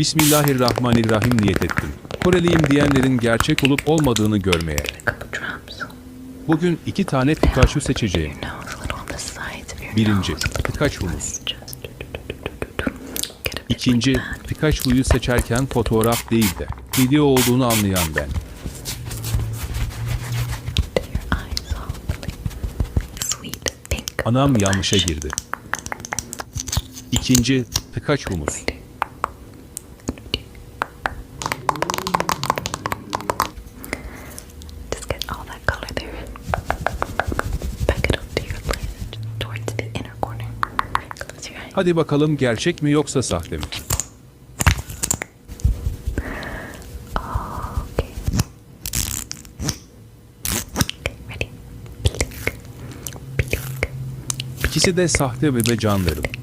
Bismillahirrahmanirrahim niyet ettim. Koreliyim diyenlerin gerçek olup olmadığını görmeye. Bugün iki tane Pikachu seçeceğim. Birinci. Pikachu'muz. İkinci. Pikachu'yu seçerken fotoğraf değil de video olduğunu anlayan ben. Anam yanlışa girdi. İkinci, Pikachu'muz. Hadi bakalım gerçek mi yoksa sahte mi? Okay. Okay, ready? Blink. Blink. İkisi de sahte ve be canlarım.